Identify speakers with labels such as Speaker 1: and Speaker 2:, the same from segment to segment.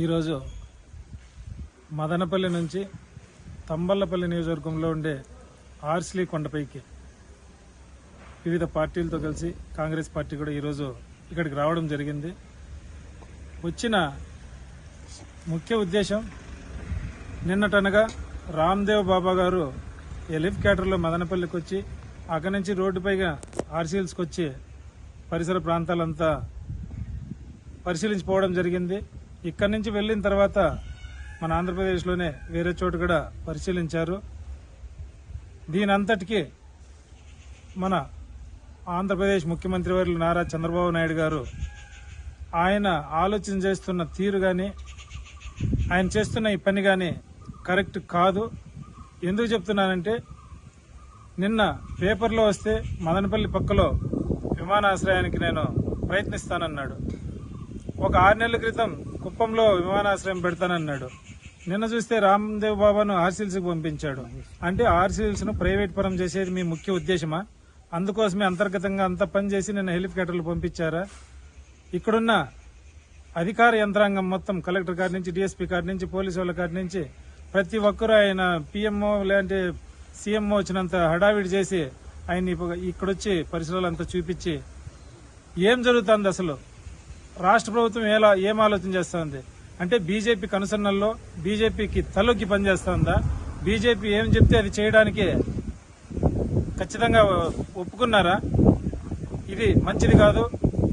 Speaker 1: ఈరోజు మదనపల్లి నుంచి తంబల్లపల్లి నియోజకవర్గంలో ఉండే ఆర్సిలీ కొండపైకి వివిధ పార్టీలతో కలిసి కాంగ్రెస్ పార్టీ కూడా ఈరోజు ఇక్కడికి రావడం జరిగింది. వచ్చిన ముఖ్య ఉద్దేశం నిన్నటనగా రామ్దేవ్ బాబా గారు ఎలిఫ్ క్యాటర్లో మదనపల్లికి వచ్చి అక్కడి నుంచి రోడ్డుపైగా ఆర్సీల్స్కి వచ్చి పరిసర ప్రాంతాలంతా పరిశీలించిపోవడం జరిగింది. ఇక్కడి నుంచి వెళ్ళిన తర్వాత మన ఆంధ్రప్రదేశ్లోనే వేరే చోటు కూడా పరిశీలించారు. దీని అంతటికీ మన ఆంధ్రప్రదేశ్ ముఖ్యమంత్రి వర్యులు నారా చంద్రబాబు నాయుడు గారు ఆయన ఆలోచన చేస్తున్న తీరు కానీ ఆయన చేస్తున్న ఈ పని కానీ కరెక్ట్ కాదు. ఎందుకు చెప్తున్నానంటే నిన్న పేపర్లో వస్తే మదనపల్లి పక్కలో విమానాశ్రయానికి నేను ప్రయత్నిస్తానన్నాడు. ఒక ఆరు నెలల క్రితం కుప్పంలో విమానాశ్రయం పెడతానన్నాడు. నిన్న చూస్తే రామ్దేవ్ బాబాను ఆర్సీఎల్సీకి పంపించాడు. అంటే ఆర్సీఎల్సీను ప్రైవేట్ పరం చేసేది మీ ముఖ్య ఉద్దేశమా? అందుకోసమే అంతర్గతంగా అంత పని చేసి నిన్న హెలికాప్టర్లు పంపించారా? ఇక్కడున్న అధికార యంత్రాంగం మొత్తం కలెక్టర్ గారి నుంచి డిఎస్పీ గారి నుంచి పోలీసు వాళ్ళ గారి నుంచి ప్రతి ఒక్కరూ ఆయన పిఎంఓ లేదంటే సీఎంఓ వచ్చినంత హడావిడి చేసి ఆయన ఇక్కడొచ్చి పరిసరాలు అంతా చూపించి ఏం జరుగుతుంది అసలు? రాష్ట్ర ప్రభుత్వం ఎలా ఏం ఆలోచన చేస్తోంది? అంటే బీజేపీ కనుసన్నల్లో బీజేపీకి తలొక్కి పనిచేస్తుందా? బీజేపీ ఏం చెప్తే అది చేయడానికి ఖచ్చితంగా ఒప్పుకున్నారా? ఇది మంచిది కాదు.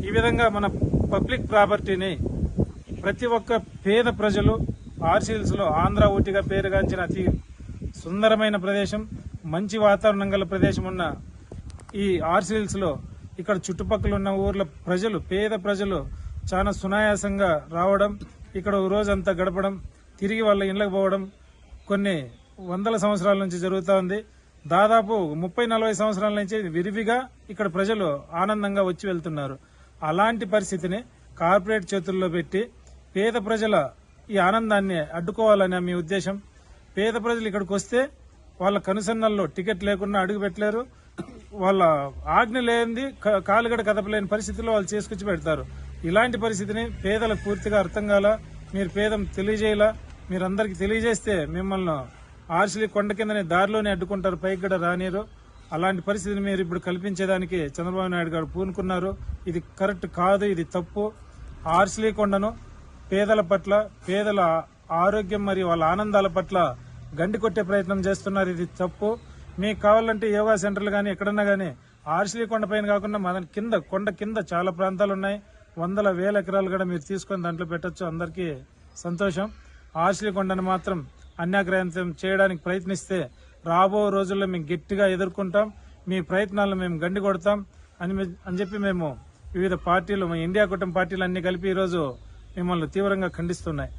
Speaker 1: ఈ విధంగా మన పబ్లిక్ ప్రాపర్టీని ప్రతి ఒక్క పేద ప్రజలు ఆర్సీల్స్లో ఆంధ్ర ఊటిగా పేరుగాంచిన అతి సుందరమైన ప్రదేశం మంచి వాతావరణం గల ప్రదేశం ఉన్న ఈ ఆర్సీల్స్లో ఇక్కడ చుట్టుపక్కల ఉన్న ఊర్ల ప్రజలు పేద ప్రజలు చాలా సునాయాసంగా రావడం ఇక్కడ రోజంతా గడపడం తిరిగి వాళ్ళ ఇళ్ళకి పోవడం కొన్ని వందల సంవత్సరాల నుంచి జరుగుతూ ఉంది. దాదాపు ముప్పై నలభై సంవత్సరాల నుంచి విరివిగా ఇక్కడ ప్రజలు ఆనందంగా వచ్చి వెళ్తున్నారు. అలాంటి పరిస్థితిని కార్పొరేట్ చేతుల్లో పెట్టి పేద ప్రజల ఈ ఆనందాన్ని అడ్డుకోవాలనే మీ ఉద్దేశం. పేద ప్రజలు ఇక్కడికి వస్తే వాళ్ళ కనుసన్నల్లో టికెట్ లేకుండా అడుగు పెట్టలేరు. వాళ్ళ ఆజ్ఞ లేనిది క- కాలుగడ కదపలేని పరిస్థితిలో వాళ్ళు చేసుకొచ్చి పెడతారు. ఇలాంటి పరిస్థితిని పేదలకు పూర్తిగా అర్థం కాల మీరు పేదం తెలియజేయాల మీరు అందరికి తెలియజేస్తే మిమ్మల్ని ఆర్సిలి కొండ కిందనే దారిలోనే అడ్డుకుంటారు పైకి కూడా రానిరు. అలాంటి పరిస్థితిని మీరు ఇప్పుడు కల్పించేదానికి చంద్రబాబు నాయుడు గారు పూనుకున్నారు. ఇది కరెక్ట్ కాదు ఇది తప్పు. ఆర్సిలి కొండను పేదల పట్ల పేదల ఆరోగ్యం మరియు వాళ్ళ ఆనందాల పట్ల గండి కొట్టే ప్రయత్నం చేస్తున్నారు. ఇది తప్పు. మీకు కావాలంటే యోగా సెంటర్లు కానీ ఎక్కడన్నా కానీ ఆర్సిలి కొండ పైన కాకుండా మన కింద కొండ కింద చాలా ప్రాంతాలు ఉన్నాయి. వందల వేల ఎకరాలు కూడా మీరు తీసుకొని దాంట్లో పెట్టొచ్చు. అందరికీ సంతోషం. ఆశ్లీకొండను కొండను మాత్రం అన్యాగ్రహంతం చేయడానికి ప్రయత్నిస్తే రాబో రోజుల్లో మేము గట్టిగా ఎదుర్కొంటాం. మీ ప్రయత్నాలను మేము గండి కొడతాం అని అని చెప్పి మేము వివిధ పార్టీలు మా ఇండియా కూటమి పార్టీలు అన్ని కలిపి ఈరోజు మిమ్మల్ని తీవ్రంగా ఖండిస్తున్నాయి.